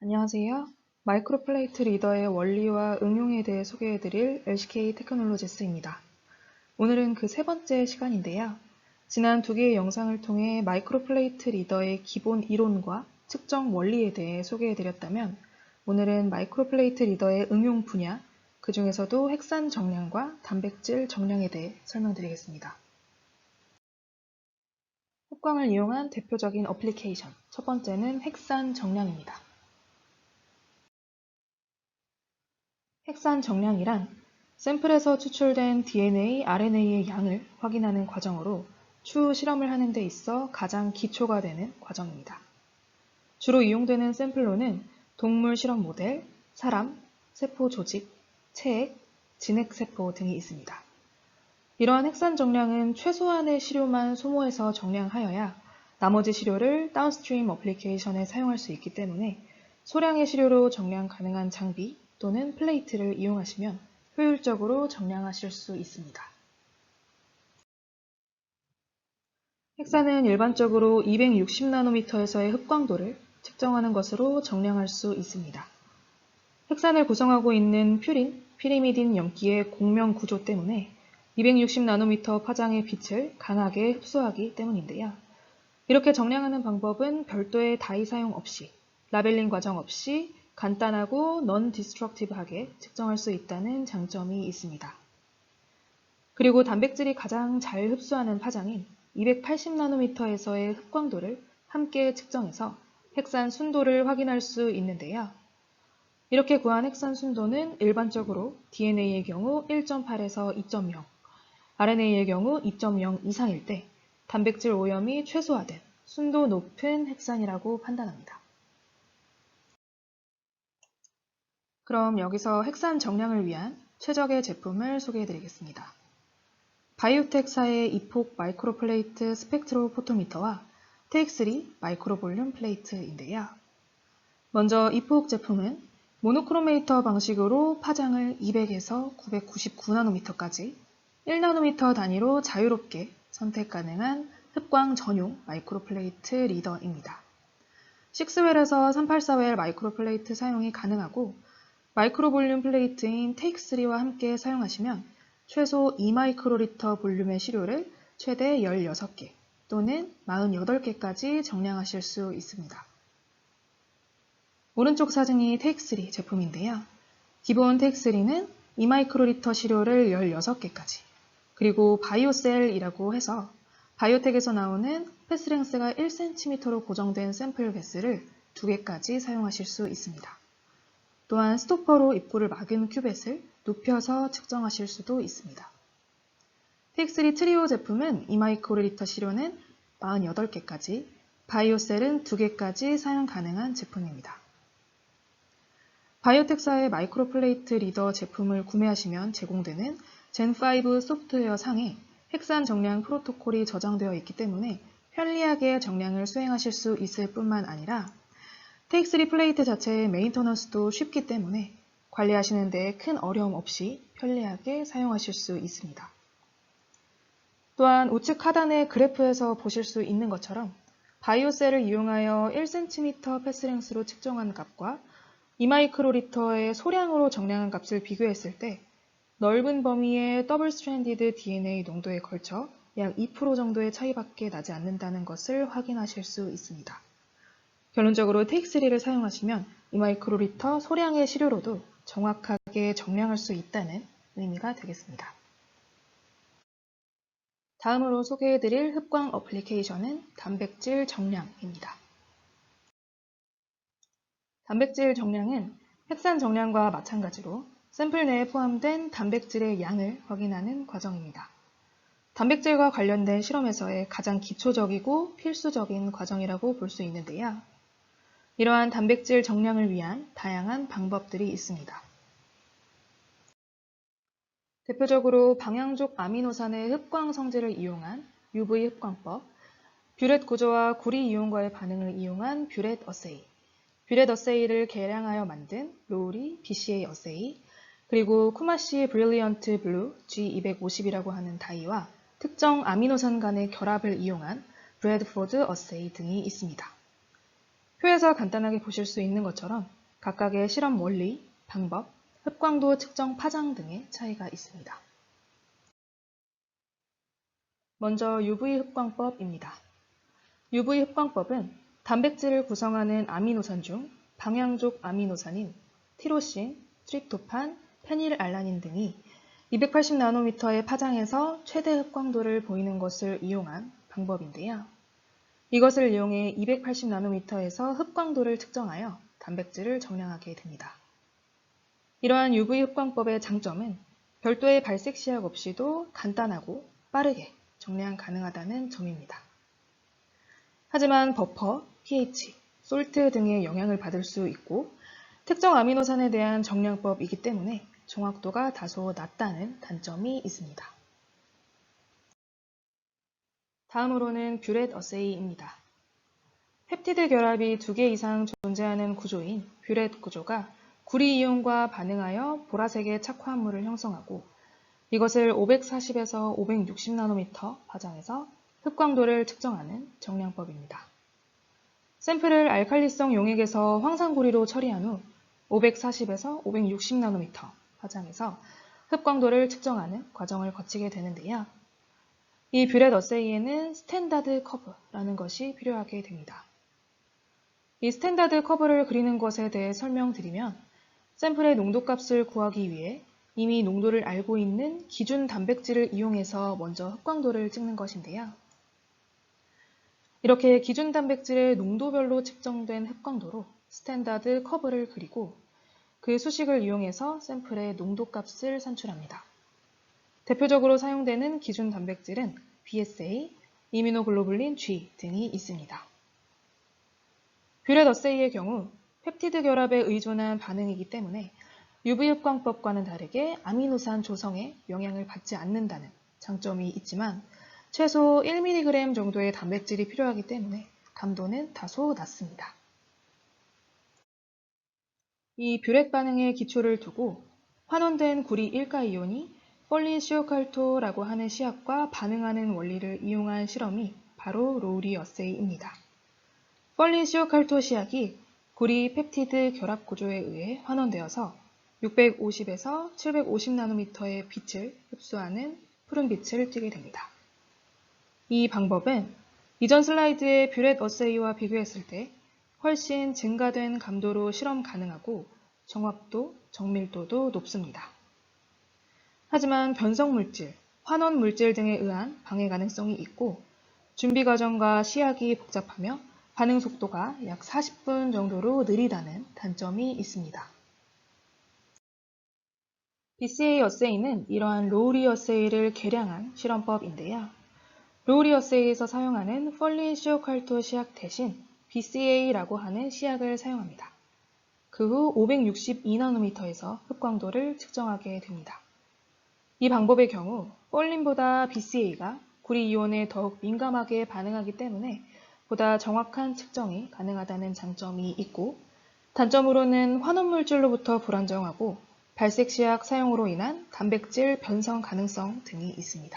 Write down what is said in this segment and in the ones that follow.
안녕하세요. 마이크로플레이트 리더의 원리와 응용에 대해 소개해드릴 LCK 테크놀로지스입니다. 오늘은 그 세 번째 시간인데요. 지난 두 개의 영상을 통해 마이크로플레이트 리더의 기본 이론과 측정 원리에 대해 소개해드렸다면 오늘은 마이크로플레이트 리더의 응용 분야, 그 중에서도 핵산 정량과 단백질 정량에 대해 설명드리겠습니다. 흡광을 이용한 대표적인 어플리케이션, 첫 번째는 핵산 정량입니다. 핵산 정량이란 샘플에서 추출된 DNA, RNA의 양을 확인하는 과정으로 추후 실험을 하는 데 있어 가장 기초가 되는 과정입니다. 주로 이용되는 샘플로는 동물 실험 모델, 사람, 세포 조직, 체액, 진핵세포 등이 있습니다. 이러한 핵산 정량은 최소한의 시료만 소모해서 정량하여야 나머지 시료를 다운스트림 어플리케이션에 사용할 수 있기 때문에 소량의 시료로 정량 가능한 장비, 또는 플레이트를 이용하시면 효율적으로 정량하실 수 있습니다. 핵산은 일반적으로 260나노미터에서의 흡광도를 측정하는 것으로 정량할 수 있습니다. 핵산을 구성하고 있는 퓨린, 피리미딘 염기의 공명 구조 때문에 260나노미터 파장의 빛을 강하게 흡수하기 때문인데요. 이렇게 정량하는 방법은 별도의 다이 사용 없이, 라벨링 과정 없이 간단하고 non-destructive하게 측정할 수 있다는 장점이 있습니다. 그리고 단백질이 가장 잘 흡수하는 파장인 280나노미터에서의 흡광도를 함께 측정해서 핵산 순도를 확인할 수 있는데요. 이렇게 구한 핵산 순도는 일반적으로 DNA의 경우 1.8에서 2.0, RNA의 경우 2.0 이상일 때 단백질 오염이 최소화된 순도 높은 핵산이라고 판단합니다. 그럼 여기서 핵산 정량을 위한 최적의 제품을 소개해 드리겠습니다. 바이오텍사의 이폭 마이크로 플레이트 스펙트로 포토미터와 TX3 마이크로 볼륨 플레이트인데요. 먼저 이폭 제품은 모노크로메이터 방식으로 파장을 200에서 999나노미터까지 1나노미터 단위로 자유롭게 선택 가능한 흡광 전용 마이크로 플레이트 리더입니다. 6웰에서 384웰 마이크로 플레이트 사용이 가능하고 마이크로 볼륨 플레이트인 테이크3와 함께 사용하시면 최소 2마이크로리터 볼륨의 시료를 최대 16개 또는 48개까지 정량하실 수 있습니다. 오른쪽 사진이 테이크3 제품인데요. 기본 테이크3는 2마이크로리터 시료를 16개까지 그리고 바이오셀이라고 해서 바이오텍에서 나오는 패스랭스가 1cm로 고정된 샘플 베스를 2개까지 사용하실 수 있습니다. 또한 스토퍼로 입구를 막은 큐벳을 눕혀서 측정하실 수도 있습니다. TX3 트리오 제품은 2마이크로리터 시료는 48개까지, 바이오셀은 2개까지 사용 가능한 제품입니다. 바이오텍사의 마이크로플레이트 리더 제품을 구매하시면 제공되는 젠5 소프트웨어 상에 핵산 정량 프로토콜이 저장되어 있기 때문에 편리하게 정량을 수행하실 수 있을 뿐만 아니라 테이크3 플레이트 자체의 메인터넌스도 쉽기 때문에 관리하시는 데 큰 어려움 없이 편리하게 사용하실 수 있습니다. 또한 우측 하단의 그래프에서 보실 수 있는 것처럼 바이오셀을 이용하여 1cm 패스랭스로 측정한 값과 2마이크로리터의 소량으로 정량한 값을 비교했을 때 넓은 범위의 더블 스트랜디드 DNA 농도에 걸쳐 약 2% 정도의 차이밖에 나지 않는다는 것을 확인하실 수 있습니다. 결론적으로 테이크3를 사용하시면 2마이크로리터 소량의 시료로도 정확하게 정량할 수 있다는 의미가 되겠습니다. 다음으로 소개해드릴 흡광 어플리케이션은 단백질 정량입니다. 단백질 정량은 핵산 정량과 마찬가지로 샘플 내에 포함된 단백질의 양을 확인하는 과정입니다. 단백질과 관련된 실험에서의 가장 기초적이고 필수적인 과정이라고 볼 수 있는데요. 이러한 단백질 정량을 위한 다양한 방법들이 있습니다. 대표적으로 방향족 아미노산의 흡광 성질을 이용한 UV 흡광법, 뷰렛 구조와 구리 이온과의 반응을 이용한 뷰렛 어세이, 뷰렛 어세이를 개량하여 만든 로우리 BCA 어세이, 그리고 쿠마시 브릴리언트 블루 G250이라고 하는 다이와 특정 아미노산 간의 결합을 이용한 브래드포드 어세이 등이 있습니다. 표에서 간단하게 보실 수 있는 것처럼 각각의 실험 원리, 방법, 흡광도 측정 파장 등의 차이가 있습니다. 먼저 UV 흡광법입니다. UV 흡광법은 단백질을 구성하는 아미노산 중 방향족 아미노산인 티로신, 트립토판, 페닐알라닌 등이 280나노미터의 파장에서 최대 흡광도를 보이는 것을 이용한 방법인데요. 이것을 이용해 280나노미터에서 흡광도를 측정하여 단백질을 정량하게 됩니다. 이러한 UV 흡광법의 장점은 별도의 발색 시약 없이도 간단하고 빠르게 정량 가능하다는 점입니다. 하지만 버퍼, pH, 솔트 등의 영향을 받을 수 있고 특정 아미노산에 대한 정량법이기 때문에 정확도가 다소 낮다는 단점이 있습니다. 다음으로는 뷰렛 어세이입니다. 펩티드 결합이 두 개 이상 존재하는 구조인 뷰렛 구조가 구리 이온과 반응하여 보라색의 착화물을 형성하고 이것을 540에서 560나노미터 파장에서 흡광도를 측정하는 정량법입니다. 샘플을 알칼리성 용액에서 황산구리로 처리한 후 540에서 560나노미터 파장에서 흡광도를 측정하는 과정을 거치게 되는데요. 이 뷰렛 어세이에는 스탠다드 커브라는 것이 필요하게 됩니다. 이 스탠다드 커브를 그리는 것에 대해 설명드리면 샘플의 농도값을 구하기 위해 이미 농도를 알고 있는 기준 단백질을 이용해서 먼저 흡광도를 찍는 것인데요. 이렇게 기준 단백질의 농도별로 측정된 흡광도로 스탠다드 커브를 그리고 그 수식을 이용해서 샘플의 농도값을 산출합니다. 대표적으로 사용되는 기준 단백질은 BSA, 이미노글로불린 G 등이 있습니다. 뷰렛 어세이의 경우 펩티드 결합에 의존한 반응이기 때문에 UV 흡광법과는 다르게 아미노산 조성에 영향을 받지 않는다는 장점이 있지만 최소 1mg 정도의 단백질이 필요하기 때문에 감도는 다소 낮습니다. 이 뷰렛 반응의 기초를 두고 환원된 구리 일가이온이 폴린 시오칼토라고 하는 시약과 반응하는 원리를 이용한 실험이 바로 로우리 어세이입니다. 폴린 시오칼토 시약이 구리 펩티드 결합 구조에 의해 환원되어서 650에서 750나노미터의 빛을 흡수하는 푸른 빛을 띠게 됩니다. 이 방법은 이전 슬라이드의 뷰렛 어세이와 비교했을 때 훨씬 증가된 감도로 실험 가능하고 정확도, 정밀도도 높습니다. 하지만 변성 물질, 환원 물질 등에 의한 방해 가능성이 있고 준비 과정과 시약이 복잡하며 반응 속도가 약 40분 정도로 느리다는 단점이 있습니다. BCA 어세이는 이러한 로우리 어세이를 개량한 실험법인데요. 로우리 어세이에서 사용하는 펄린 시오칼토 시약 대신 BCA라고 하는 시약을 사용합니다. 그 후 562나노미터에서 흡광도를 측정하게 됩니다. 이 방법의 경우 폴린보다 BCA가 구리 이온에 더욱 민감하게 반응하기 때문에 보다 정확한 측정이 가능하다는 장점이 있고 단점으로는 환원물질로부터 불안정하고 발색 시약 사용으로 인한 단백질 변성 가능성 등이 있습니다.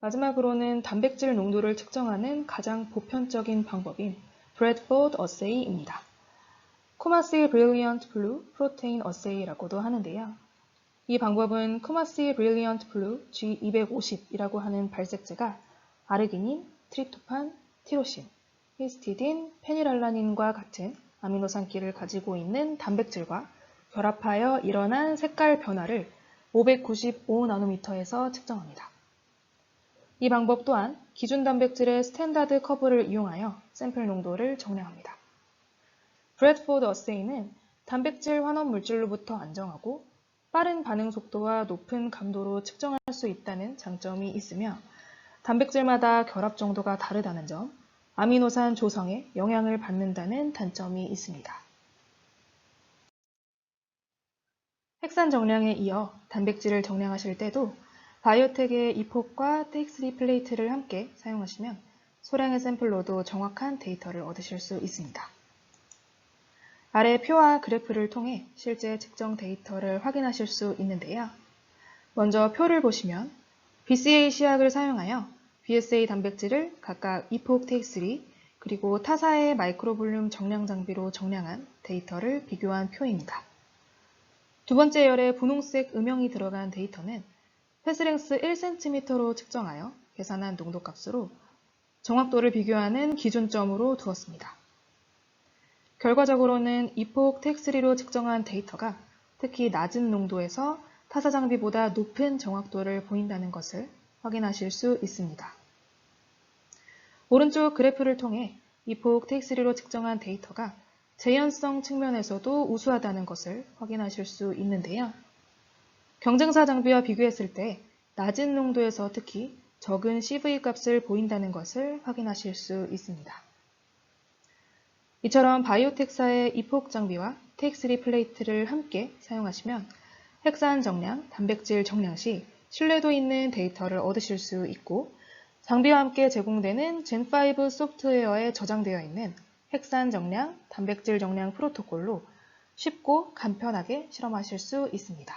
마지막으로는 단백질 농도를 측정하는 가장 보편적인 방법인 브래드포드 어세이입니다. 코마시 브릴리언트 블루 프로테인 어세이라고도 하는데요. 이 방법은 코마시 브릴리언트 블루 G250이라고 하는 발색제가 아르기닌, 트립토판, 티로신, 히스티딘, 페닐알라닌과 같은 아미노산끼를 가지고 있는 단백질과 결합하여 일어난 색깔 변화를 595나노미터에서 측정합니다. 이 방법 또한 기준 단백질의 스탠다드 커브를 이용하여 샘플 농도를 정량합니다. 브래드포드 어세이는 단백질 환원 물질로부터 안정하고 빠른 반응 속도와 높은 감도로 측정할 수 있다는 장점이 있으며 단백질마다 결합 정도가 다르다는 점, 아미노산 조성에 영향을 받는다는 단점이 있습니다. 핵산 정량에 이어 단백질을 정량하실 때도 바이오텍의 이폭과 텍스리 플레이트를 함께 사용하시면 소량의 샘플로도 정확한 데이터를 얻으실 수 있습니다. 아래 표와 그래프를 통해 실제 측정 데이터를 확인하실 수 있는데요. 먼저 표를 보시면 BCA 시약을 사용하여 BSA 단백질을 각각 텍3 그리고 타사의 마이크로볼륨 정량 장비로 정량한 데이터를 비교한 표입니다. 두 번째 열에 분홍색 음영이 들어간 데이터는 패스랭스 1cm로 측정하여 계산한 농도값으로 정확도를 비교하는 기준점으로 두었습니다. 결과적으로는 이폭 텍스리로 측정한 데이터가 특히 낮은 농도에서 타사 장비보다 높은 정확도를 보인다는 것을 확인하실 수 있습니다. 오른쪽 그래프를 통해 이폭 텍스리로 측정한 데이터가 재현성 측면에서도 우수하다는 것을 확인하실 수 있는데요. 경쟁사 장비와 비교했을 때 낮은 농도에서 특히 적은 CV 값을 보인다는 것을 확인하실 수 있습니다. 이처럼 바이오텍사의 이폭 장비와 TX3 플레이트를 함께 사용하시면 핵산 정량, 단백질 정량 시 신뢰도 있는 데이터를 얻으실 수 있고 장비와 함께 제공되는 젠5 소프트웨어에 저장되어 있는 핵산 정량, 단백질 정량 프로토콜로 쉽고 간편하게 실험하실 수 있습니다.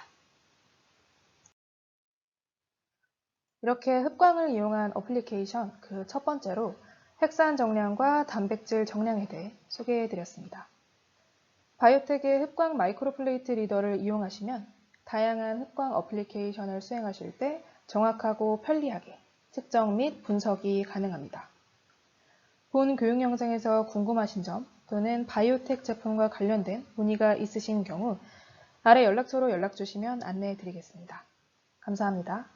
이렇게 흡광을 이용한 어플리케이션 그 첫 번째로 핵산 정량과 단백질 정량에 대해 소개해 드렸습니다. 바이오텍의 흡광 마이크로플레이트 리더를 이용하시면 다양한 흡광 어플리케이션을 수행하실 때 정확하고 편리하게 측정 및 분석이 가능합니다. 본 교육 영상에서 궁금하신 점 또는 바이오텍 제품과 관련된 문의가 있으신 경우 아래 연락처로 연락 주시면 안내해 드리겠습니다. 감사합니다.